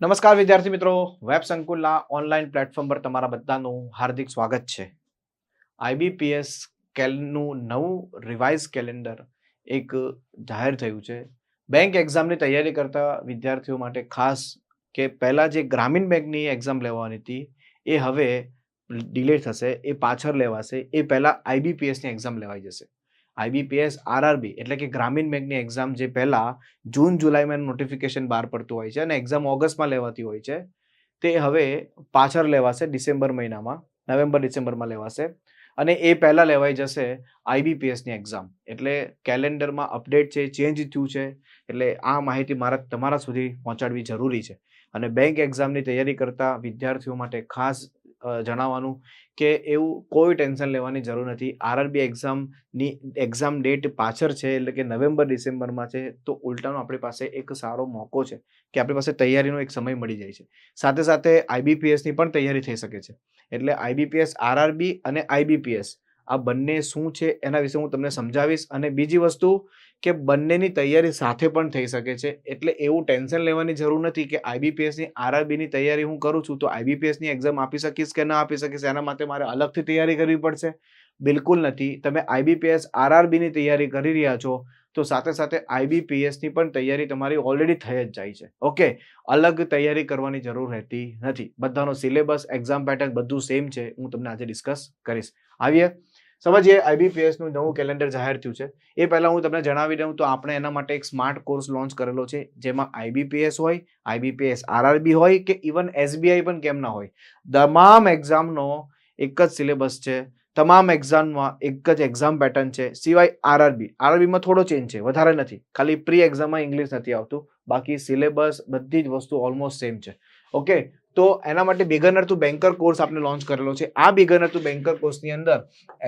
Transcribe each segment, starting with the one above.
નમસ્કાર વિદ્યાર્થી મિત્રો. વેબ સંકુલના ઓનલાઈન પ્લેટફોર્મ પર તમારા બધાનું હાર્દિક સ્વાગત છે. આઈબીપીએસ કેલનું નવું રિવાઇઝ કેલેન્ડર એક જાહેર થયું છે. બેંક એક્ઝામની તૈયારી કરતા વિદ્યાર્થીઓ માટે ખાસ કે પહેલાં જે ગ્રામીણ બેંકની એક્ઝામ લેવાની હતી, એ હવે ડિલે થશે, એ પાછળ લેવાશે, એ પહેલાં આઈબીપીએસની એક્ઝામ લેવાઈ જશે. આઈબીપીએસ આરઆરબી એટલે કે ગ્રામીણ બેંકની એક્ઝામ જે પહેલાં જૂન જુલાઈમાં નોટિફિકેશન બહાર પડતું હોય છે અને એક્ઝામ ઓગસ્ટમાં લેવાતી હોય છે. તે હવે પાછળ લેવાશે ડિસેમ્બર મહિનામાં, નવેમ્બર, ડિસેમ્બરમાં લેવાશે અને એ પહેલાં લેવાઈ જશે આઈબીપીએસની એક્ઝામ એટલે કેલેન્ડરમાં અપડેટ છે ચેન્જ થયું છે, એટલે આ માહિતી મારા, તમારા સુધી પહોંચાડવી જરૂરી છે. અને બેંક એક્ઝામની તૈયારી કરતા વિદ્યાર્થીઓ માટે ખાસ જણાવવાનું કે એવું કોઈ ટેન્શન લેવાની જરૂર નથી. આરઆરબી એક્ઝામની એક્ઝામ ડેટ પાછળ છે, એટલે કે નવેમ્બર, ડિસેમ્બરમાં છે, તો ઉલટાનો આપણી પાસે એક સારો મોકો છે કે આપણી પાસે તૈયારીનો એક સમય મળી જાય છે. સાથે સાથે આઈબીપીએસની પણ તૈયારી થઈ શકે છે. એટલે આઈબીપીએસ આરઆરબી અને આઈબીપીએસ આ બંને શું છે એના વિશે હું તમને સમજાવીશ અને બીજી વસ્તુ કે બંનેની તૈયારી સાથે પણ થઈ શકે છે. એટલે એવું ટેન્શન લેવાની જરૂર નથી કે આઈબીપીએસની આરઆરબીની તૈયારી હું કરું છું તો આઈબીપીએસની એક્ઝામ આપી શકીશ કે ના આપી શકીશ? એના માટે મારે અલગથી તૈયારી કરવી પડશે? બિલકુલ નથી. તમે આઈબીપીએસ આરઆરબીની તૈયારી કરી રહ્યા છો તો સાથે સાથે આઈબીપીએસની પણ તૈયારી તમારી ઓલરેડી થઈ જ જાય છે. ઓકે? અલગ તૈયારી કરવાની જરૂર રહેતી નથી. બધાનો સિલેબસ, એક્ઝામ પેટર્ન બધું સેમ છે. હું તમને આજે ડિસ્કસ કરીશ. આવીએ. સમજીએ આઈબીપીએસનું નવું કેલેન્ડર જાહેર થયું છે. એ પહેલા હું તમને જણાવી દઉં તો આપણે એના માટે એક સ્માર્ટ કોર્સ લોન્ચ કરેલો છે, જેમાં આઈબીપીએસ હોય આઈબીપીએસ આરઆરબી હોય કે ઇવન એસબીઆઈ પણ કેમ ના હોય. તમામ એક્ઝામનો એક જ સિલેબસ છે, તમામ એક્ઝામમાં એક જ એક્ઝામ પેટર્ન છે, સિવાય આરઆરબી આરઆરબીમાં થોડો ચેન્જ છે, વધારે નથી. ખાલી પ્રી એક્ઝામમાં ઇંગ્લિશ નથી આવતું. બાકી સિલેબસ બધી જ વસ્તુ ઓલમોસ્ટ સેમ છે. ઓકે તો એના માટે બિગનર ટુ બેન્કર કોર્સ આપણે લોન્ચ કરેલો છે. આ બિગનર ટુ બેન્કર કોર્સની અંદર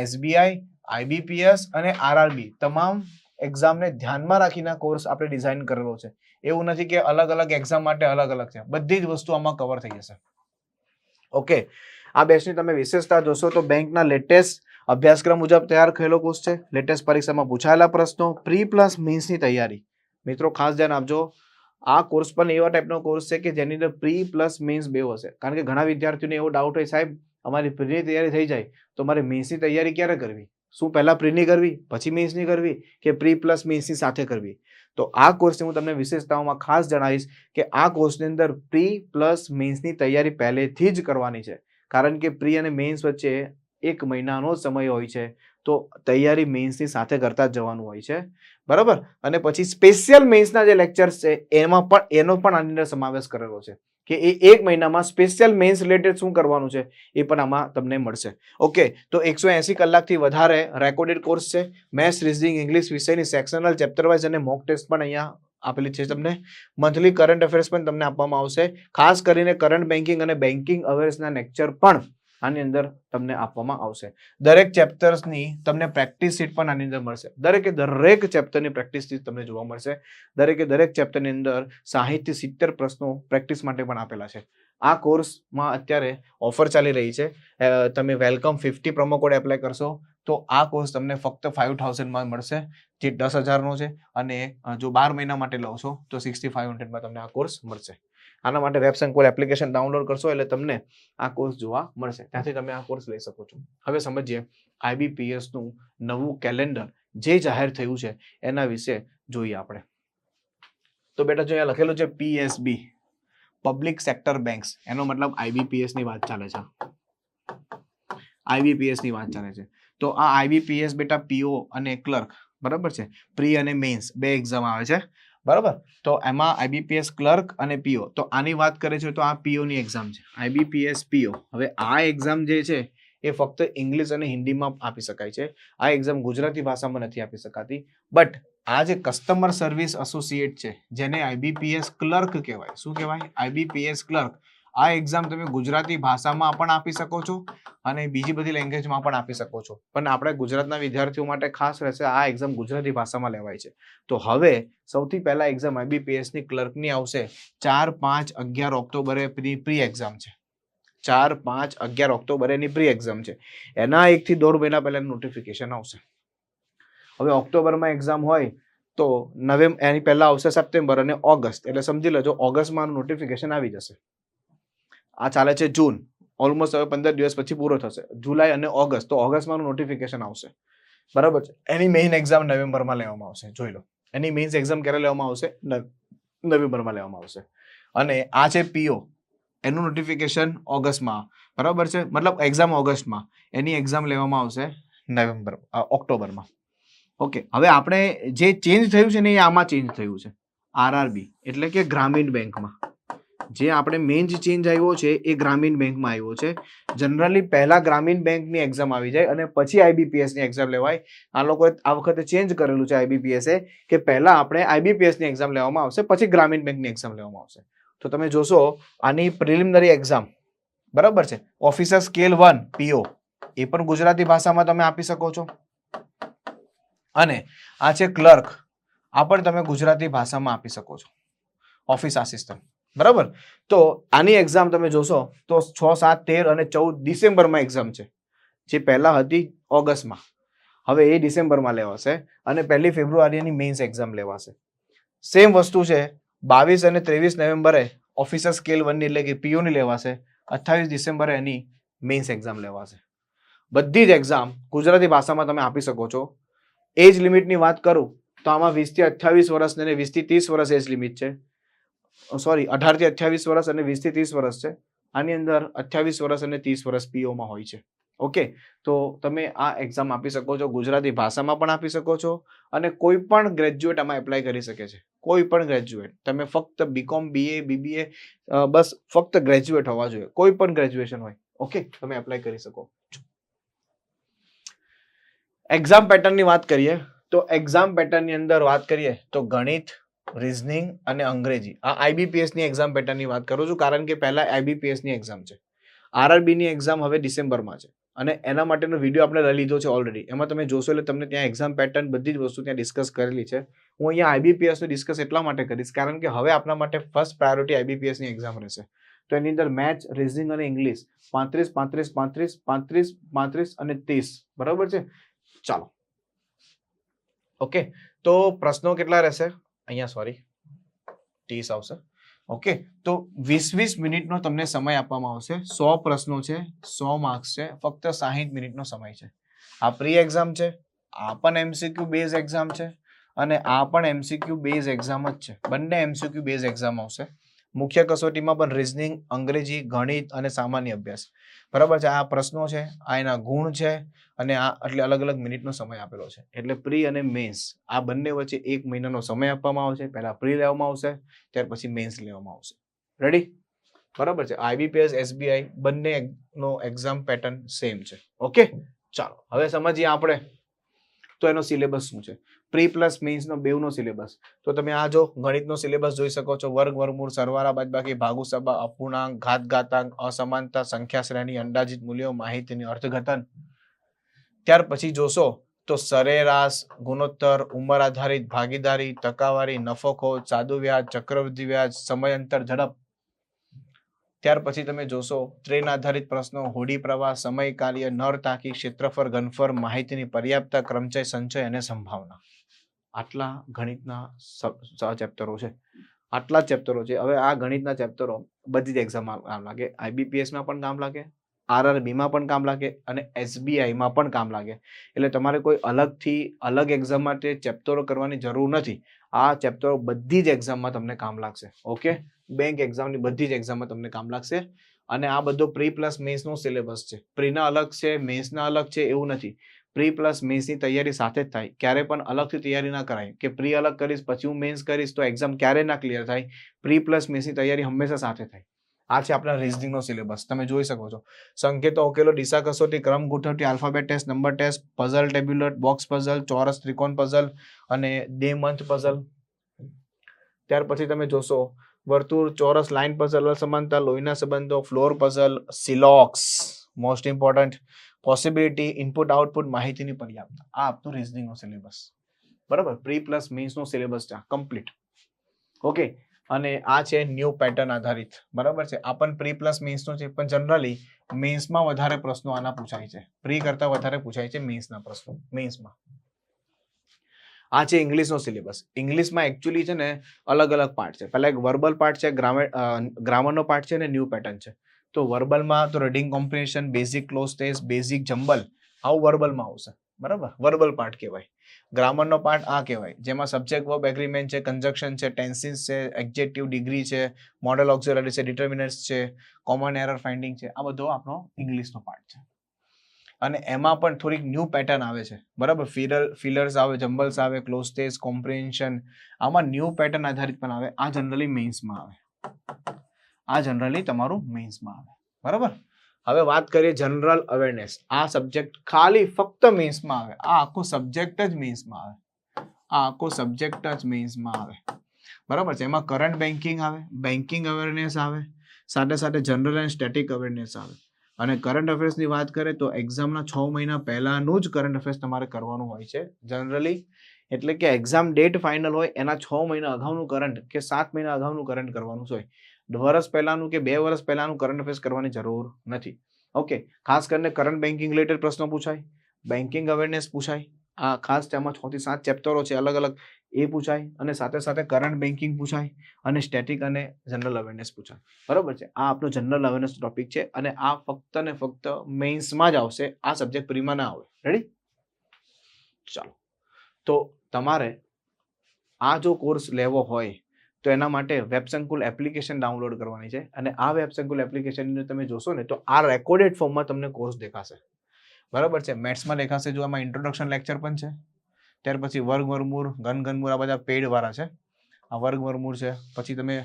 એસબીઆઈ આઈબીપીએસ અને આરઆરબી તમામ એક્ઝામને ધ્યાનમાં રાખીને કોર્સ આપણે ડિઝાઇન કરેલો છે. એવું નથી કે અલગ અલગ એક્ઝામ માટે અલગ અલગ છે. બધી જ વસ્તુ આમાં કવર થઈ જશે. ઓકે આ બેચની તમે વિશેષતા જોશો તો બેંકના લેટેસ્ટ અભ્યાસક્રમ મુજબ તૈયાર થયેલો કોર્સ છે. લેટેસ્ટ પરીક્ષામાં પૂછાયેલા પ્રશ્નો પ્રી પ્લસ મીન્સની તૈયારી. મિત્રો ખાસ ધ્યાન આપજો. આ કોર્સ પણ એવા ટાઈપનો કોર્સ છે કે જેની અંદર પ્રી પ્લસ મેન્સ બે હશે. કારણ કે ઘણા વિદ્યાર્થીઓને એવો ડાઉટ હોય, સાહેબ, અમારી પ્રીની તૈયારી થઈ જાય, તો મારે મેન્સની તૈયારી ક્યારે કરવી? શું પહેલાં પ્રીની કરવી, પછી મેન્સની કરવી કે પ્રી પ્લસ મેન્સની સાથે કરવી? તો આ કોર્સની હું તમને વિશેષતાઓમાં ખાસ જણાવીશ કે આ કોર્સની અંદર પ્રી પ્લસ મેન્સની તૈયારી પહેલેથી જ કરવાની છે. કારણ કે પ્રી અને મેન્સ વચ્ચે એક મહિનાનો સમય હોય છે. તો તૈયારી મેઇન્સની સાથે કરતા જ જવાનું હોય છે. બરાબર? અને પછી સ્પેશિયલ મેઇન્સના જે લેક્ચર્સ છે, એમાં પણ, એનો પણ આની અંદર સમાવેશ કરેલો છે કે એ એક મહિનામાં સ્પેશિયલ મેઇન્સ રિલેટેડ શું કરવાનું છે, એ પણ આમાં તમને મળશે. ઓકે તો એકસો એંસી કલાકથી વધારે રેકોર્ડેડ કોર્સ છે. મેથ્સ રીઝનિંગ ઇંગ્લિશ વિષયની સેક્શનલ ચેપ્ટર વાઇઝ અને મોક ટેસ્ટ પણ અહીંયા આપેલી છે તમને. મંથલી કરંટ અફેર્સ પણ તમને આપવામાં આવશે. ખાસ કરીને કરંટ બેન્કિંગ અને બેન્કિંગ અવેર્સના લેક્ચર પણ આની અંદર તમને આપવામાં આવશે. દરેક ચેપ્ટર્સની તમને પ્રેક્ટિસ શીટ પણ આની અંદર મળશે. દરેકે દરેક ચેપ્ટરની પ્રેક્ટિસ શીટ તમને જોવા મળશે. દરેકે દરેક ચેપ્ટરની અંદર સાહીઠથી સિત્તેર પ્રશ્નો પ્રેક્ટિસ માટે પણ આપેલા છે. આ કોર્સમાં અત્યારે ઓફર ચાલી રહી છે. તમે welcome fifty promo code apply કરશો તો આ કોર્સ તમને ફક્ત ફાઇવ થાઉઝન્ડમાં મળશે, જે દસ હજારનો છે. અને જો બાર મહિના માટે લો છો તો સિક્સટી ફાઇવ હંડ્રેડમાં તમને આ કોર્સ મળશે. આના માટે વેબસંકોલ એપ્લિકેશન ડાઉનલોડ કરશો એટલે તમને આ કોર્સ જોવા મળશે. ત્યાંથી તમે આ કોર્સ લઈ શકો છો. હવે સમજીએ IBPS નું નવું કેલેન્ડર જે જાહેર થયું છે એના વિશે જોઈએ આપણે. તો બેટા જો અહીંયા લખેલું છે પીએસબી પબ્લિક સેક્ટર બેંક્સ એનો મતલબ આઈબીપીએસની વાત ચાલે છે. આઈબીપીએસની વાત ચાલે છે. તો આ આઈબીપીએસ બેટા પીઓ અને ક્લર્ક બરાબર છે? પ્રી અને મેન્સ બે એક્ઝામ આવે છે. બરાબર? તો એમાં આઈબીપીએસ ક્લર્ક અને પીઓ તો આની વાત કરે છે તો આ પીઓની એક્ઝામ છે. આઈબીપીએસ પીઓ હવે આ એક્ઝામ જે છે, એ ફક્ત ઇંગ્લિશ અને હિન્દીમાં આપી શકાય છે. આ એક્ઝામ ગુજરાતી ભાષામાં નથી આપી શકાતી. બટ આ જે કસ્ટમર સર્વિસ એસોસિએટ છે, જેને આઈબીપીએસ ક્લર્ક કહેવાય. શું કહેવાય? આઈબીપીએસ ક્લર્ક આ એક્ઝામ તમે ગુજરાતી ભાષામાં પણ આપી શકો છો અને બીજી બધી લેંગ્વેજમાં પણ આપી શકો છો. પણ આપણે ગુજરાતના વિદ્યાર્થીઓ માટે ખાસ રહેશે આ એક્ઝામ ગુજરાતી ભાષામાં લેવાય છે. તો હવે સૌથી પહેલા એક્ઝામ આઈબીપીએસની ક્લર્કની આવશે. ચાર પાંચ અગિયાર ઓક્ટોબરે પ્રી પ્રી એક્ઝામ છે. ચાર પાંચ અગિયાર ઓક્ટોબરે એની પ્રી એક્ઝામ છે. એના એકથી દોઢ મહિના પહેલા નોટિફિકેશન આવશે. હવે ઓક્ટોબરમાં એક્ઝામ હોય તો નવેમ્બર એની પહેલા આવશે સપ્ટેમ્બર અને ઓગસ્ટ. એટલે સમજી લેજો, ઓગસ્ટમાં નોટિફિકેશન આવી જશે. આ ચાલે છે જૂન. ઓલમોસ્ટ હવે પંદર દિવસ પછી પૂરો થશે. જુલાઈ અને ઓગસ્ટ તો ઓગસ્ટમાં નોટિફિકેશન આવશે. બરાબર છે? એની મેઇન એક્ઝામ નવેમ્બરમાં લેવામાં આવશે. જોઈ લો. એની મેઇન્સ એક્ઝામ ક્યારે લેવામાં આવશે? નવ- નવેમ્બરમાં લેવામાં આવશે. અને આ છે પીઓ એનું નોટિફિકેશન ઓગસ્ટમાં બરાબર છે? મતલબ એક્ઝામ ઓગસ્ટમાં એની એક્ઝામ લેવામાં આવશે નવેમ્બર ઓક્ટોબરમાં. ઓકે હવે આપણે જે ચેન્જ થયું છે ને એ આમાં ચેન્જ થયું છે. આરઆરબી એટલે કે ગ્રામીણ બેંકમાં. જે આપણે મેઇન જે ચેન્જ આવ્યો છે એ ગ્રામીણ બેંકમાં આવ્યો છે. જનરલી પહેલાં ગ્રામીણ બેંકની એક્ઝામ આવી જાય અને પછી આઈબીપીએસની એક્ઝામ લેવાય. આ લોકોએ આ વખતે ચેન્જ કરેલું છે આઈબીપીએસે કે પહેલાં આપણે આઈબીપીએસની એક્ઝામ લેવામાં આવશે, પછી ગ્રામીણ બેંકની એક્ઝામ લેવામાં આવશે. તો તમે જોશો, આની પ્રિલિમિનરી એક્ઝામ બરાબર છે? ઓફિસર સ્કેલ વન પીઓ એ પણ ગુજરાતી ભાષામાં તમે આપી શકો છો. અને આ છે ક્લર્ક આ પણ તમે ગુજરાતી ભાષામાં આપી શકો છો. ઓફિસ આસિસ્ટન્ટ બરાબર? તો આની એક્ઝામ તમે જોશો, તો છ, સાત, તેર અને ચૌદ ડિસેમ્બરમાં એક્ઝામ છે, જે પહેલાં હતી ઓગસ્ટમાં. હવે એ ડિસેમ્બરમાં લેવાશે અને પહેલી ફેબ્રુઆરીની મેઇન્સ એક્ઝામ લેવાશે. સેમ વસ્તુ છે, બાવીસ અને ત્રેવીસ નવેમ્બરે ઓફિસર સ્કેલ વનની એટલે કે પીઓની લેવાશે, અઠ્ઠાવીસ ડિસેમ્બરે એની મેઇન્સ એક્ઝામ લેવાશે. બધી જ એક્ઝામ ગુજરાતી ભાષામાં તમે આપી શકો છો. એજ લિમિટની વાત કરું, તો આમાં વીસથી અઠ્ઠાવીસ વર્ષ અને વીસથી ત્રીસ વર્ષ એજ લિમિટ છે. સોરી અઢારથી અઠ્યાવીસ વર્ષ અને વીસથી ત્રીસ વર્ષ છે. આની અંદર અઠ્યાવીસ વર્ષ અને ત્રીસ વર્ષ પીઓમાં હોય છે. ઓકે તો તમે આ એક્ઝામ આપી શકો છો, ગુજરાતી ભાષામાં પણ આપી શકો છો અને કોઈ પણ ગ્રેજ્યુએટ આમાં એપ્લાય કરી શકે છે. કોઈ પણ ગ્રેજ્યુએટ તમે ફક્ત બીકોમ બીએ બીબીએ બસ ફક્ત ગ્રેજ્યુએટ હોવા જોઈએ. કોઈ પણ ગ્રેજ્યુએશન હોય. ઓકે તમે એપ્લાય કરી શકો એક્ઝામ પેટર્નની વાત કરીએ, તો એક્ઝામ પેટર્નની અંદર વાત કરીએ, તો ગણિત રિઝનિંગ અને અંગ્રેજી. આ આઈબીપીએસની એક્ઝામ પેટર્નની વાત કરું છું, કારણ કે પહેલાં આઈબીપીએસની એક્ઝામ છે. આરઆરબીની એક્ઝામ હવે ડિસેમ્બરમાં છે. અને એના માટેનો વીડિયો આપણે લીધો છે ઓલરેડી એમાં તમે જોશો એટલે તમને ત્યાં એક્ઝામ પેટર્ન બધી જ વસ્તુ ત્યાં ડિસ્કસ કરેલી છે. હું અહીંયા આઈબીપીએસ ડિસ્કસ એટલા માટે કરીશ, કારણ કે હવે આપણા માટે ફર્સ્ટ પ્રાયોરિટી આઈબીપીએસની એક્ઝામ રહેશે. તો એની અંદર મેથ્સ રિઝનિંગ અને ઇંગ્લિશ પાંત્રીસ પાંત્રીસ પાંત્રીસ પાંત્રીસ પાંત્રીસ અને ત્રીસ. બરાબર છે? ચાલો. ઓકે તો પ્રશ્નો કેટલા રહેશે? અહીંયા સોરી ત્રીસ આવશે. ઓકે તો વીસ વીસ મિનિટનો તમને સમય આપવામાં આવશે. સો પ્રશ્નો છે, સો માર્ક્સ છે, ફક્ત સાહીઠ મિનિટનો સમય છે. આ પ્રી એક્ઝામ છે, આ પણ એમસીક્યુ બેઝ એક્ઝામ છે, અને આ પણ એમસીક્યુ બેઝ એક્ઝામ જ છે. બંને એમસીક્યુ બેઝ એક્ઝામ આવશે. મુખ્ય કસોટીમાં પણ રિઝનિંગ અંગ્રેજી, ગણિત અને સામાન્ય અભ્યાસ. બરાબર છે? આ પ્રશ્નો છે, આ એના ગુણ છે અને આ એટલે અલગ અલગ મિનિટનો સમય આપેલો છે. એટલે પ્રી અને મેન્સ આ બંને વચ્ચે એક મહિનાનો સમય આપવામાં આવશે. પહેલા પ્રી લેવામાં આવશે, ત્યાર પછી મેન્સ લેવામાં આવશે. રેડી બરાબર છે? આઈબીપીએસ એસબીઆઈ બંને નો એક્ઝામ પેટર્ન સેમ છે. ઓકે ચાલો. હવે સમજીએ આપણે. તો એનો સિલેબસ શું છે? પ્રી પ્લસ મેન્સનો બેવનો સિલેબસ. તો તમે આ જો ગણિતનો સિલેબસ જોઈ શકો છો. વર્ગ વર્ગમૂળ સરવાળા, બાદબાકી, ભાગુ સભા, અપૂર્ણાંક, ઘાત, ઘાતાંક, અસમાનતા સંખ્યા શ્રેણી અંદાજિત મૂલ્યો, માહિતીની અર્થઘટન. ત્યાર પછી જોશો તો સરેરાશ, ગુણોત્તર, ઉંમર આધારિત, ભાગીદારી, ટકાવારી નફોખો સાદુ વ્યાજ, ચક્રવૃદ્ધિ વ્યાજ, સમયાંતર, ઝડપ. ત્યાર પછી તમે જોશો ટ્રેન આધારિત પ્રશ્નો, હોડી પ્રવાહ, સમય કાર્ય, નર તાકી, ક્ષેત્રફળ, ઘનફળ, માહિતીની પર્યાપ્ત ક્રમચય, સંચય અને સંભાવના. આટલા ગણિતના ચેપ્ટરો છે. આટલા ચેપ્ટરો છે. હવે આ ગણિતના ચેપ્ટરો બધી જ એક્ઝામમાં કામ લાગે. આઈબીપીએસમાં પણ કામ લાગે. આરઆરબીમાં પણ કામ લાગે અને એસબીઆઈમાં પણ કામ લાગે. એટલે તમારે કોઈ અલગથી અલગ એક્ઝામ માટે ચેપ્ટરો કરવાની જરૂર નથી. આ ચેપ્ટરો બધી જ એક્ઝામમાં તમને કામ લાગશે ઓકે બેંક એક્ઝામની બધી જ એક્ઝામમાં તમને કામ લાગશે. અને આ બધો પ્રી પ્લસ મેન્સનો સિલેબસ છે. પ્રીના અલગ છે મેન્સના અલગ છે, એવું નથી. પ્રી પ્લસ મેન્સની તૈયારી સાથે જ થાય. ક્યારે પણ અલગથી તૈયારી ના કરાય. કે પ્રી અલગ કરીશ, પછી હું મેન્સ કરીશ, તો એક્ઝામ ક્યારે ના ક્લિયર થાય? પ્રી પ્લસ મેન્સની તૈયારી હંમેશા સાથે થાય. આ છે આપણા રિઝનિંગનો સિલેબસ તમે જોઈ શકો છો. સંકેતો, ઉકેલો ડીસા કસોટી, ક્રમ ગુઠવટી alphabet test number test puzzle tabular box puzzle ચોરસ, ત્રિકોણ પઝલ અને ડે મંથ પઝલ ત્યાર પછી તમે જોશો, વર્તુળ, ચોરસ લાઇન પઝલ અસમાનતા, લોહીના સંબંધો floor puzzle syllogism most important possibility input output માહિતીની પર્યાપ્ત આ આપતું રિઝનિંગનો સિલેબસ બરાબર? પ્રી પ્લસ મીન્સનો સિલેબસ છે કમ્પ્લીટ ઓકે અને આ છે ન્યૂ પેટર્ન આધારિત. બરાબર છે? આ પણ પ્રી પ્લસ મેન્સનો છે, પણ જનરલી મેન્સમાં વધારે પ્રશ્નો આના પૂછાય છે. પ્રી કરતા વધારે પૂછાય છે મેન્સના પ્રશ્નો, મેન્સમાં. આ છે ઇંગ્લિશનો સિલેબસ. ઇંગ્લિશમાં એકચ્યુઅલી છે ને અલગ અલગ પાર્ટ છે. પહેલા એક વર્બલ પાર્ટ છે ગ્રામર ગ્રામરનો પાર્ટ છે અને ન્યૂ પેટર્ન છે. તો વર્બલમાં તો reading comprehension basic cloze test basic jumble આવું વર્બલમાં આવશે. બરાબર? વર્બલ પાર્ટ કહેવાય. ગ્રામરનો પાર્ટ આ કહેવાય. જેમાં સબ્જેક્ટ વર્બ એગ્રીમેન્ટ છે કન્જક્શન છે ટેન્સિસ છે એક્ઝેક્ટિવ ડિગ્રી છે મોડલ ઓક્ઝિલરી છે ડિટર્મિનન્ટ્સ છે કોમન એરર ફાઇન્ડિંગ છે. આ બધો આપણો ઇંગ્લિશનો પાર્ટ છે. અને એમાં પણ થોડીક ન્યૂ પેટર્ન આવે છે. બરાબર? ફિલર ફિલર્સ આવે જમ્બલ્સ આવે ક્લોઝ ટેસ્ટ કોમ્પ્રિહેન્શન આમાં ન્યૂ પેટર્ન આધારિત પણ આવે. આ જનરલી મેઇન્સમાં આવે. આ જનરલી તમારું મેઇન્સમાં આવે. બરાબર? હવે વાત કરીએ જનરલ અવેરનેસ આ સબ્જેક્ટ ખાલી ફક્ત મેન્સમાં આવે. આ આખો સબ્જેક્ટ જ મેન્સમાં આવે. આ આખો સબ્જેક્ટ જ મેન્સમાં આવે. બરાબર છે? એમાં કરંટ બેન્કિંગ આવે બેન્કિંગ અવેરનેસ આવે, સાથે સાથે જનરલ એન્ડ સ્ટેટિક અવેરનેસ આવે. અને કરંટ અફેર્સની વાત કરીએ તો એક્ઝામના છ મહિના પહેલાંનું જ કરંટ અફેર્સ તમારે કરવાનું હોય છે જનરલી એટલે કે એક્ઝામ ડેટ ફાઇનલ હોય, એના છ મહિના અગાઉનું કરંટ કે સાત મહિના અગાઉનું કરંટ કરવાનું હોય. વર્ષ પહેલાનું કે બે વર્ષ પહેલાનું કરંટ અફેર્સ કરવાની જરૂર નથી. ઓકે ખાસ કરીને કરંટ બેન્કિંગ રિલેટેડ પ્રશ્નો પૂછાય બેન્કિંગ અવેરનેસ પૂછાય, આ ખાસ તેમાં છ થી સાત ચેપ્ટરો છે, અલગ અલગ, એ પૂછાય અને સાથે સાથે કરંટ બેન્કિંગ પૂછાય અને સ્ટેટિક અને જનરલ અવેરનેસ પૂછાય. બરાબર છે? આ આપણો જનરલ અવેરનેસ ટોપિક છે અને આ ફક્ત ને ફક્ત મેઇન્સમાં જ આવશે, આ સબ્જેક્ટ પ્રીમાં ના આવે. રેડી ચાલો. તો તમારે આ જો કોર્સ લેવો હોય તો એના માટે વેબસંકુલ એપ્લિકેશન ડાઉનલોડ કરવાની છે અને આ વેબસંકુલ એપ્લિકેશનને તમે જોશો ને તો આ રેકોર્ડેડ ફોર્મમાં તમને કોર્સ દેખાશે. બરાબર છે? મેથ્સમાં દેખાશે જો આમાં ઇન્ટ્રોડક્શન લેક્ચર પણ છે. ત્યાર પછી વર્ગ, વર્ગમૂળ, ઘન ઘનમૂર આ બધા પેડ વાળા છે. આ વર્ગ, વર્ગમૂળ છે. પછી તમે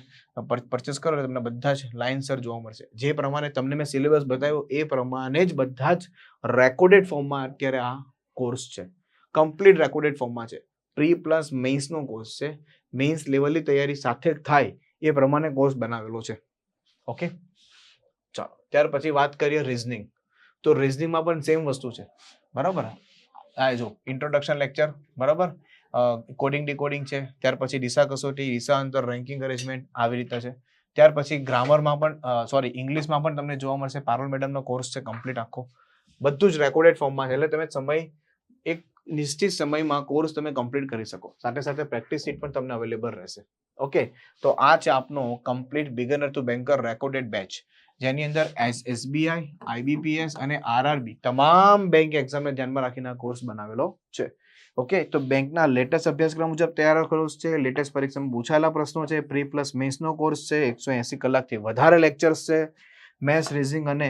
પરચેસ કરો તમને બધા જ લાઇનસર જોવા મળશે. જે પ્રમાણે તમને મેં સિલેબસ બતાવ્યો એ પ્રમાણે જ બધા જ રેકોર્ડેડ ફોર્મમાં અત્યારે આ કોર્સ છે. કમ્પ્લીટ રેકોર્ડેડ ફોર્મમાં છે. પ્રી પ્લસ મેઇન્સનો કોર્સ છે. મેઇન્સ લેવલની તૈયારી સાથે થાય એ પ્રમાણે કોર્સ બનાવેલો છે. ઓકે ચાલો, ત્યાર પછી વાત કરીએ રિઝનિંગ તો રિઝનિંગમાં પણ સેમ વસ્તુ છે. બરાબર? આ જો ઇન્ટ્રોડક્શન લેક્ચર બરાબર? કોડિંગ ડીકોડિંગ છે, ત્યાર પછી દિશા કસોટી, દિશા અંતર રેન્કિંગ અરેન્જમેન્ટ આવી રીતે છે. ત્યાર પછી ગ્રામરમાં પણ સોરી ઇંગ્લિશમાં પણ તમને જોવા મળશે. પારોલ મેડમનો કોર્સ છે કમ્પ્લીટ આખો. બધું જ રેકોર્ડેડ ફોર્મમાં છે. એટલે તમે સમય એક નિશ્ચિત સમયમાં કોર્સ તમે કમ્પ્લીટ કરી શકો. સાથે સાથે પ્રેક્ટિસ સીટ પણ તમને અવેલેબલ રહેશે. ઓકે તો આ છે આપનો complete beginner to banker recorded batch જેની અંદર એસ એસબીઆઈ આઈબીપીએસ અને આરઆરબી તમામ બેંક એક્ઝામને ધ્યાનમાં રાખીને આ કોર્સ બનાવેલો છે. ઓકે તો બેંકના લેટેસ્ટ અભ્યાસક્રમ મુજબ તૈયાર કોર્સ છે. લેટેસ્ટ પરીક્ષામાં પૂછાયેલા પ્રશ્નો છે. પ્રી પ્લસ મેન્સનો કોર્સ છે. એકસો એંસી કલાકથી વધારે લેક્ચર્સ છે. મેથ્સ રીઝનિંગ અને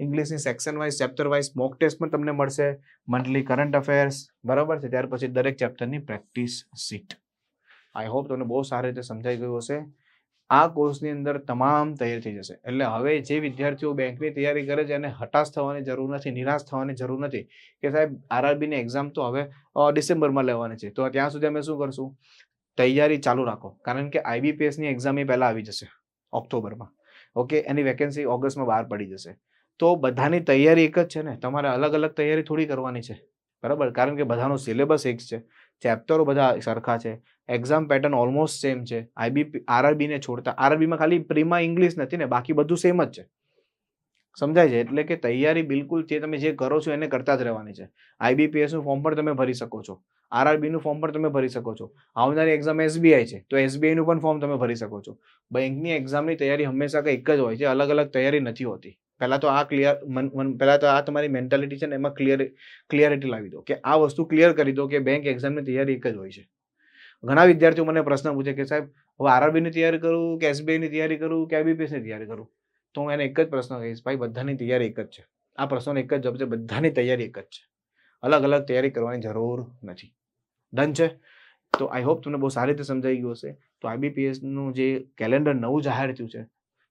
ઇંગ્લિશની section wise chapter wise mock test પણ તમને મળશે મંથલી કરંટ અફેર્સ બરાબર છે? ત્યાર પછી દરેક ચેપ્ટરની પ્રેક્ટિસ સીટ આઈ હોપ તમને બહુ સારી રીતે સમજાઈ ગયું હશે. આ કોર્સની અંદર તમામ તૈયાર થઈ જશે. એટલે હવે જે વિદ્યાર્થીઓ બેંકની તૈયારી કરે છે એને હતાશ થવાની જરૂર નથી, નિરાશ થવાની જરૂર નથી કે સાહેબ આરઆરબીની એક્ઝામ તો હવે ડિસેમ્બરમાં લેવાની છે. તો ત્યાં સુધી અમે શું કરશું? તૈયારી ચાલુ રાખો. કારણ કે આઈબીપીએસની એક્ઝામ એ પહેલાં આવી જશે, ઓક્ટોબરમાં. ઓકે, એની વેકેન્સી ઓગસ્ટમાં બહાર પડી જશે. તો બધાની તૈયારી એક જ છે ને? તમારે અલગ અલગ તૈયારી થોડી કરવાની છે. બરાબર? કારણ કે બધાનો સિલેબસ એક છે. ચેપ્ટરો બધા સરખા છે. એક્ઝામ પેટર્ન ઓલમોસ્ટ સેમ છે. આઈબી આરઆરબીને છોડતા. આરઆરબીમાં ખાલી પ્રીમાં ઇંગ્લિશ નથી ને, બાકી બધું સેમ જ છે. સમજાય છે? એટલે કે તૈયારી બિલકુલ જે તમે જે કરો છો એને કરતા જ રહેવાની છે. આઈબીપીએસનું ફોર્મ પણ તમે ભરી શકો છો. આરઆરબીનું ફોર્મ પણ તમે ભરી શકો છો. આવનારી એક્ઝામ એસબીઆઈ છે, તો એસબીઆઈનું પણ ફોર્મ તમે ભરી શકો છો. બેંકની એક્ઝામની તૈયારી હંમેશા કંઈ એક જ હોય છે, અલગ અલગ તૈયારી નથી હોતી. પહેલાં તો આ ક્લિયર પહેલાં તો આ તમારી મેન્ટાલિટી છે ને એમાં ક્લિયર ક્લિયરિટી લાવી દો. કે આ વસ્તુ ક્લિયર કરી દો કે બેંક એક્ઝામની તૈયારી એક જ હોય છે. ઘણા વિદ્યાર્થીઓ મને પ્રશ્ન પૂછે કે સાહેબ, હવે આરઆરબીની તૈયારી કરું કે એસબીઆઈની તૈયારી કરું કે આઈબીપીએસની તૈયારી કરું? તો હું એને એક જ પ્રશ્ન કહીશ, ભાઈ, બધાની તૈયારી એક જ છે. આ પ્રશ્નનો એક જ જવાબ છે, બધાની તૈયારી એક જ છે. અલગ અલગ તૈયારી કરવાની જરૂર નથી. ડન છે? તો આઈ હોપ તમને બહુ સારી રીતે સમજાઈ ગયું હશે. તો આઈબીપીએસનું જે કેલેન્ડર નવું જાહેર થયું છે,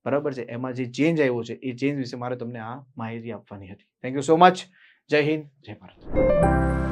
બરાબર છે? એમાં જે ચેન્જ આવ્યો છે, એ ચેન્જ વિશે મારે તમને આ માહિતી આપવાની હતી. થેન્ક યુ સો મચ જય હિન્દ, જય ભારત.